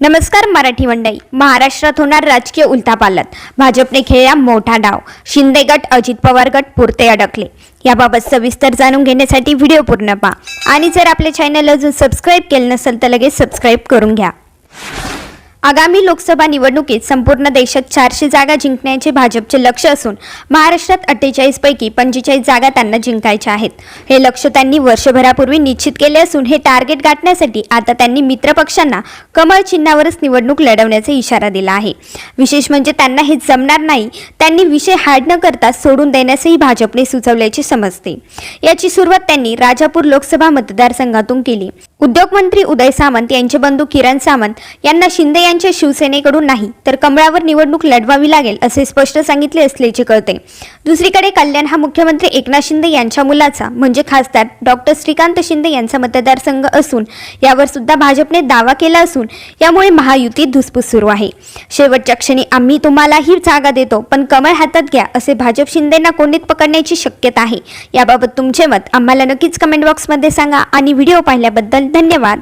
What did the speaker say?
नमस्कार मराठी मंडळी. महाराष्ट्रात होणार राजकीय उलथापालत. भाजपने खेळला मोठा डाव. शिंदे गट अजित पवार गट पुरते अडकले. याबाबत सविस्तर जाणून घेण्यासाठी व्हिडिओ पूर्ण पहा. आणि जर आपले चॅनल अजून सबस्क्राईब केलं नसेल तर लगेच सबस्क्राईब करून घ्या. आगामी लोकसभा निवडणुकीत संपूर्ण देशात चारशे जागा जिंकण्याचे भाजपचे लक्ष असून महाराष्ट्रात अठ्ठेचाळीस पैकी पंचेचाळीस जागा त्यांना जिंकायच्या आहेत. हे लक्ष त्यांनी वर्षभरापूर्वी निश्चित केले असून हे टार्गेट गाठण्यासाठी आता त्यांनी मित्रपक्षांना कमळ चिन्हावरच निवडणूक लढवण्याचा इशारा दिला आहे. विशेष म्हणजे त्यांना हे जमणार नाही त्यांनी विषय हार्ड न करता सोडून देण्यासही भाजपने सुचवल्याचे समजते. याची सुरुवात त्यांनी राजापूर लोकसभा मतदारसंघातून केली. उद्योगमंत्री उदय सामंत यांचे बंधू किरण सामंत यांना शिंदे यांनी यांच्या शिवसेनेकडून नाही तर कमळावर निवडणूक लढवावी लागेल असे स्पष्ट सांगितले असल्याचे कळते. दुसरीकडे कल्याण हा मुख्यमंत्री एकनाथ शिंदे यांच्या मुलाचा म्हणजे खासदार डॉक्टर श्रीकांत शिंदे यांचा मतदारसंघ असून यावर सुद्धा भाजपने दावा केला असून यामुळे महायुतीत धुसफूस सुरू आहे. शेवटच्या क्षणी आम्ही तुम्हाला ही जागा देतो पण कमळ हातात घ्या असे भाजप शिंदेना कोणीत पकडण्याची शक्यता आहे. याबाबत तुमचे मत आम्हाला नक्कीच कमेंट बॉक्समध्ये सांगा आणि व्हिडिओ पाहिल्याबद्दल धन्यवाद.